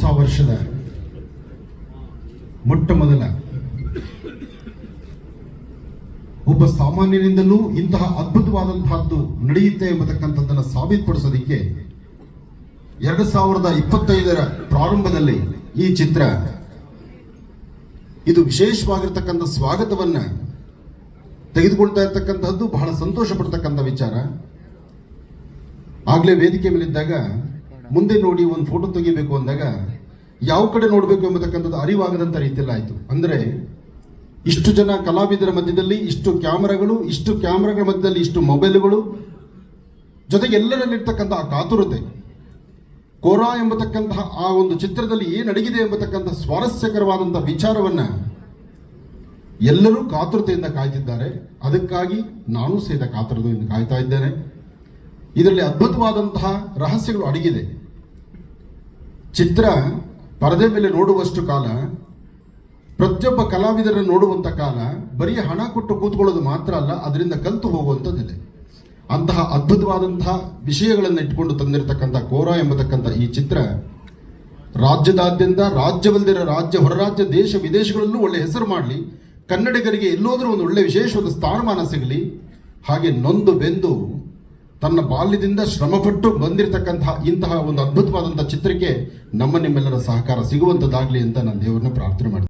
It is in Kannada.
ಹೊಸ ವರ್ಷದ ಮೊಟ್ಟ ಮೊದಲ ಒಬ್ಬ ಸಾಮಾನ್ಯನಿಂದಲೂ ಇಂತಹ ಅದ್ಭುತವಾದಂತಹದ್ದು ನಡೆಯುತ್ತೆ ಎಂಬತಕ್ಕಂಥದ್ದನ್ನು ಸಾಬೀತುಪಡಿಸೋದಕ್ಕೆ ಎರಡು ಸಾವಿರದ ಇಪ್ಪತ್ತೈದರ ಪ್ರಾರಂಭದಲ್ಲಿ ಈ ಚಿತ್ರ ಇದು ವಿಶೇಷವಾಗಿರ್ತಕ್ಕಂಥ ಸ್ವಾಗತವನ್ನ ತೆಗೆದುಕೊಳ್ತಾ ಇರ್ತಕ್ಕಂಥದ್ದು ಬಹಳ ಸಂತೋಷ ಪಡ್ತಕ್ಕಂಥ ವಿಚಾರ. ಆಗ್ಲೇ ವೇದಿಕೆ ಮೇಲಿದ್ದಾಗ ಮುಂದೆ ನೋಡಿ ಒಂದು ಫೋಟೋ ತೆಗಿಬೇಕು ಅಂದಾಗ ಯಾವ ಕಡೆ ನೋಡಬೇಕು ಎಂಬತಕ್ಕಂಥದ್ದು ಅರಿವಾಗದಂತ ರೀತಿಯಲ್ಲಿ ಆಯಿತು. ಅಂದ್ರೆ ಇಷ್ಟು ಜನ ಕಲಾವಿದರ ಮಧ್ಯದಲ್ಲಿ ಇಷ್ಟು ಕ್ಯಾಮ್ರಾಗಳು, ಇಷ್ಟು ಕ್ಯಾಮ್ರಾಗಳ ಮಧ್ಯದಲ್ಲಿ ಇಷ್ಟು ಮೊಬೈಲ್ಗಳು, ಜೊತೆಗೆ ಎಲ್ಲರಲ್ಲಿರ್ತಕ್ಕಂಥ ಆ ಕಾತುರತೆ, ಕೋರಾ ಎಂಬತಕ್ಕಂತಹ ಆ ಒಂದು ಚಿತ್ರದಲ್ಲಿ ಏನು ಅಡಗಿದೆ ಎಂಬತಕ್ಕಂಥ ಸ್ವಾರಸ್ಯಕರವಾದಂಥ ವಿಚಾರವನ್ನ ಎಲ್ಲರೂ ಕಾತುರತೆಯಿಂದ ಕಾಯ್ತಿದ್ದಾರೆ. ಅದಕ್ಕಾಗಿ ನಾನು ಸಹಿತ ಕಾತುರತೆಯಿಂದ ಕಾಯ್ತಾ ಇದ್ದೇನೆ. ಇದರಲ್ಲಿ ಅದ್ಭುತವಾದಂತಹ ರಹಸ್ಯಗಳು ಅಡಗಿದೆ. ಚಿತ್ರ ಪರದೆ ಮೇಲೆ ನೋಡುವಷ್ಟು ಕಾಲ, ಪ್ರತಿಯೊಬ್ಬ ಕಲಾವಿದರನ್ನು ನೋಡುವಂಥ ಕಾಲ, ಬರೀ ಹಣ ಕೊಟ್ಟು ಕೂತ್ಕೊಳ್ಳೋದು ಮಾತ್ರ ಅಲ್ಲ, ಅದರಿಂದ ಕಲಿತು ಹೋಗುವಂಥದ್ದಿದೆ. ಅಂತಹ ಅದ್ಭುತವಾದಂತಹ ವಿಷಯಗಳನ್ನು ಇಟ್ಕೊಂಡು ತಂದಿರತಕ್ಕಂಥ ಕೋರ ಎಂಬತಕ್ಕಂಥ ಈ ಚಿತ್ರ, ರಾಜ್ಯದಾದ್ಯಂತ ರಾಜ್ಯವಲ್ಲದಿರೋ ರಾಜ್ಯ ಹೊರರಾಜ್ಯ ದೇಶ ವಿದೇಶಗಳಲ್ಲೂ ಒಳ್ಳೆ ಹೆಸರು ಮಾಡಲಿ, ಕನ್ನಡಿಗರಿಗೆ ಎಲ್ಲೋದ್ರೂ ಒಂದು ಒಳ್ಳೆ ವಿಶೇಷವಾದ ಸ್ಥಾನಮಾನ ಸಿಗಲಿ, ಹಾಗೆ ನೊಂದು ಬೆಂದು ತನ್ನ ಬಾಲ್ಯದಿಂದ ಶ್ರಮಪಟ್ಟು ಬಂದಿರತಕ್ಕಂತಹ ಇಂತಹ ಒಂದು ಅದ್ಭುತವಾದಂತಹ ಚಿತ್ರಕ್ಕೆ ನಮ್ಮ ನಿಮ್ಮೆಲ್ಲರ ಸಹಕಾರ ಸಿಗುವಂಥದ್ದಾಗಲಿ ಅಂತ ನಾನು ದೇವರನ್ನ ಪ್ರಾರ್ಥನೆ ಮಾಡ್ತೀನಿ.